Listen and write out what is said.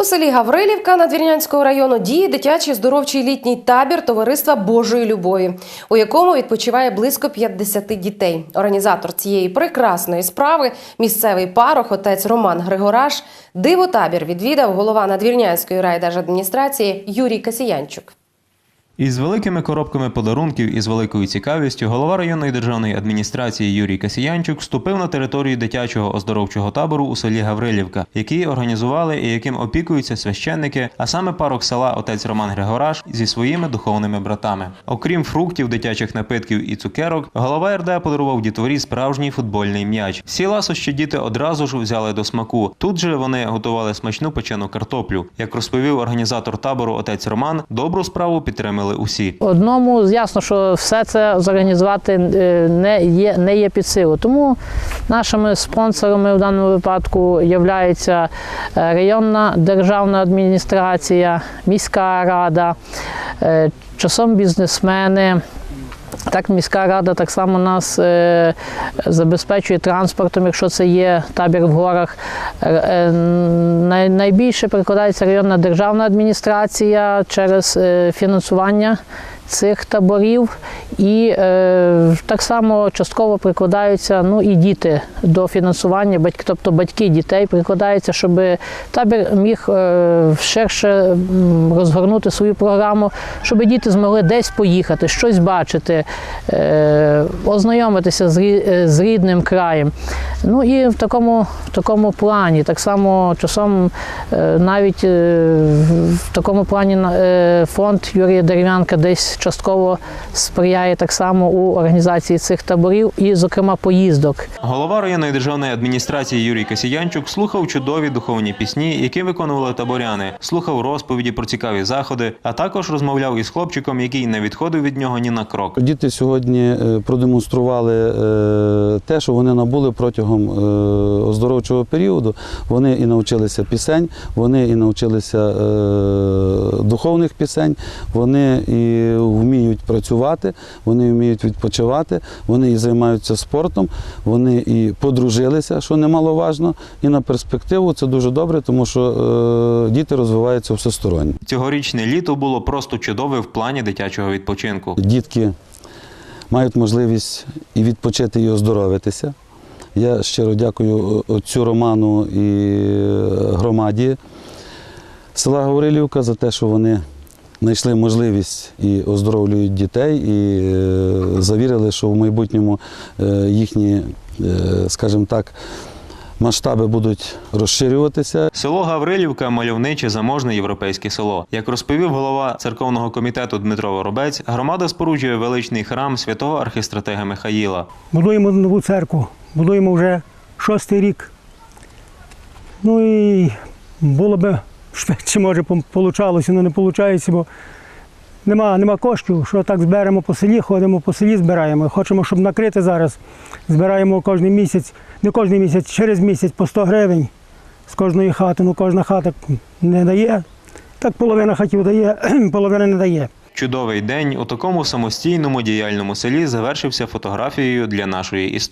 У селі Гаврилівка Надвірнянського району діє дитячий здоровчий літній табір Товариства Божої любові, у якому відпочиває близько 50 дітей. Організатор цієї прекрасної справи, місцевий парох, отець Роман Григораш, диво табір відвідав голова Надвірнянської райдержадміністрації Юрій Касіянчук. Із великими коробками подарунків і з великою цікавістю голова районної державної адміністрації Юрій Касіянчук вступив на територію дитячого оздоровчого табору у селі Гаврилівка, який організували і яким опікуються священники, а саме парок села отець Роман Григораш зі своїми духовними братами. Окрім фруктів, дитячих напитків і цукерок, голова РДА подарував дітворі справжній футбольний м'яч. Всі ласощі діти одразу ж взяли до смаку. Тут же вони готували смачну печену картоплю. Як розповів організатор табору отець Роман, добру справу підтримали усі. Одному ясно, що все це зорганізувати е, не є, не є під силу. Тому нашими спонсорами в даному випадку є районна державна адміністрація, міська рада, е, часом бізнесмени. Так, міська рада так само нас е, забезпечує транспортом, якщо це є табір в горах. Е, е, най, найбільше прикладається районна державна адміністрація через е, фінансування цих таборів, і е, так само частково прикладаються ну, і діти до фінансування, батьки, тобто батьки дітей прикладаються, щоб табір міг е, ширше розгорнути свою програму, щоб діти змогли десь поїхати, щось бачити, е, ознайомитися з, е, з рідним краєм. Ну і в такому, в такому плані, так само часом е, навіть е, в такому плані е, фонд Юрія Дерев'янка десь частково сприяє так само у організації цих таборів і, зокрема, поїздок. Голова районної державної адміністрації Юрій Касіянчук слухав чудові духовні пісні, які виконували таборяни, слухав розповіді про цікаві заходи, а також розмовляв із хлопчиком, який не відходив від нього ні на крок. Діти сьогодні е, продемонстрували е, те, що вони набули протягом е, оздоровчого періоду. Вони і навчилися пісень, вони і навчилися духовних пісень, вони і вміють працювати, вони вміють відпочивати, вони і займаються спортом, вони і подружилися, що немаловажно. І на перспективу це дуже добре, тому що е, діти розвиваються всесторонньо. Цьогорічне літо було просто чудове в плані дитячого відпочинку. Дітки мають можливість і відпочити, і оздоровитися. Я щиро дякую отцю Роману і громаді села Гаврилівка за те, що вони знайшли можливість і оздоровлюють дітей, і е, завірили, що в майбутньому е, їхні, е, скажімо так, масштаби будуть розширюватися. Село Гаврилівка мальовниче заможне європейське село. Як розповів голова церковного комітету Дмитро Воробець, громада споруджує величний храм святого архістратега Михаїла. Будуємо нову церкву, будуємо вже шостий рік. Ну і було б швидше, може, вийшло, але не виходить, бо нема, нема коштів, що так зберемо по селі, ходимо по селі, збираємо. Хочемо, щоб накрити зараз. Збираємо кожен місяць, не кожен місяць, через місяць по 100 гривень з кожної хати. Ну, кожна хата не дає. Так половина хатів дає, половина не дає. Чудовий день у такому самостійному діяльному селі завершився фотографією для нашої історії.